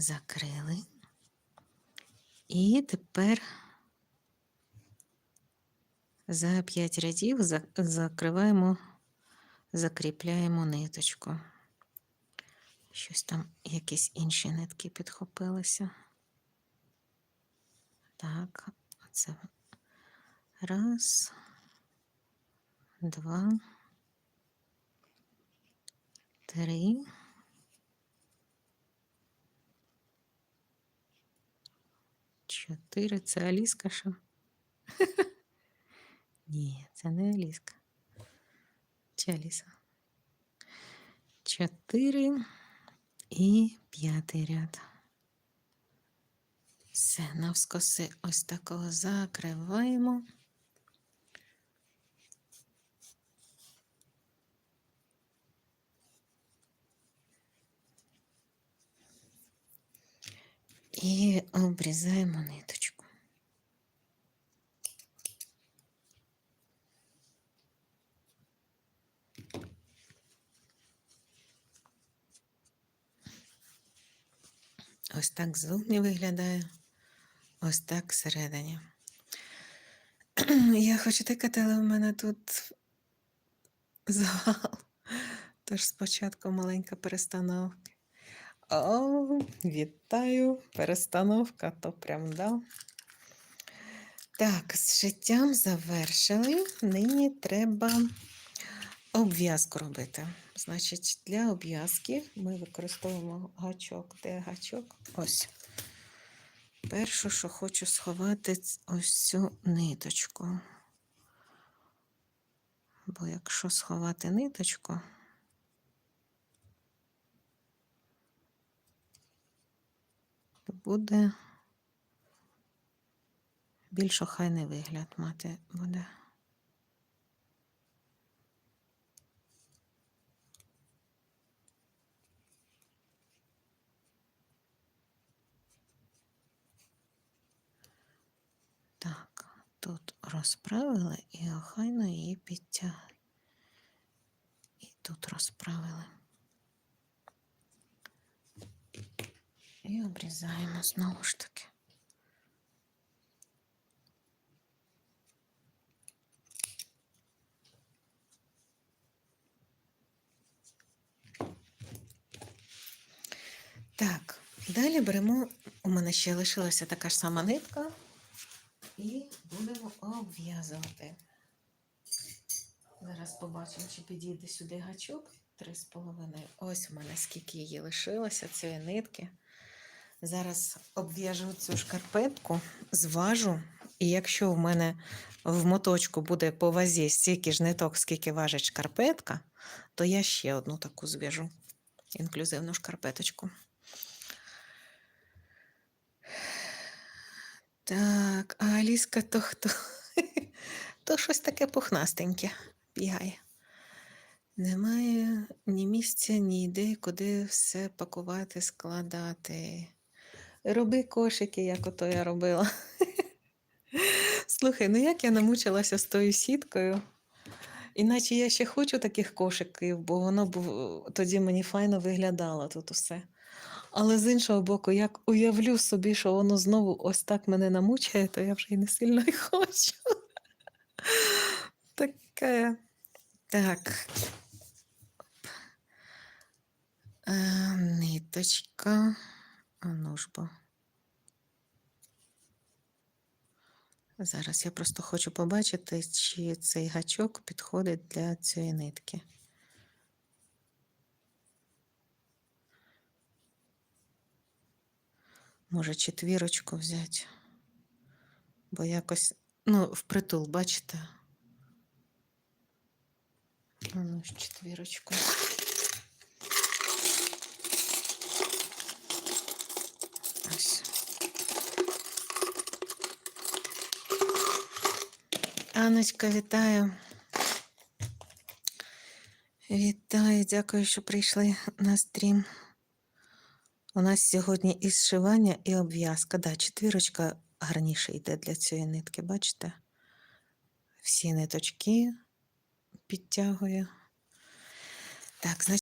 закрили. І тепер за 5 рядів закриваємо, закріпляємо ниточку. Щось там, якісь інші нитки підхопилися. Так, це раз, два, три. Чотири. Це Аліска що? Ні, це не Аліска. Чи Аліса? Чотири і п'ятий ряд. Все, навскоси ось такого закриваємо. І обрізаємо ниточку. Ось так ззовні виглядає, ось так всередині. Я хочу тикати, але в мене тут завал. Тож спочатку маленька перестановка. О, вітаю! Перестановка, то прям да. Так, з життям завершили. Нині треба обв'язку робити. Значить, для обв'язки ми використовуємо гачок. Де гачок? Ось. Перше, що хочу сховати, ось цю ниточку. Бо якщо сховати ниточку, буде більш охайний вигляд мати буде. Так, тут розправили і охайно її підтягли. І тут розправили. І обрізаємо знову ж таки. Так, далі беремо, у мене ще лишилася така ж сама нитка, і будемо обв'язувати. Зараз побачимо, чи підійде сюди гачок. Три з половиною. Ось у мене скільки її лишилося, цієї нитки. Зараз обв'яжу цю шкарпетку, зважу, і якщо в мене в моточку буде по вазі стільки ж ниток, скільки важить шкарпетка, то я ще одну таку зв'яжу. Інклюзивну шкарпеточку. Так, а Аліска то хто? То щось таке пухнастеньке бігає. Немає ні місця, ні ідей, куди все пакувати, складати. Роби кошики, як ото я робила. Слухай, ну як я намучилася з тою сіткою. Іначе я ще хочу таких кошиків, бо воно б тоді мені файно виглядало тут усе. Але з іншого боку, як уявлю собі, що воно знову ось так мене намучає, то я вже й не сильно й хочу. Таке. Так. А, ниточка. А ну ж бо. Зараз я просто хочу побачити, чи цей гачок підходить для цієї нитки. Може, четвірочку взяти. Бо якось, ну, впритул, бачите? Ну, четвірочку. Ось. Анечка, вітаю. Вітаю, дякую, що прийшли на стрім. У нас сьогодні і зшивання, і обв'язка. Да, четвірочка гарніше йде для цієї нитки, бачите? Всі ниточки підтягує. Так, значить.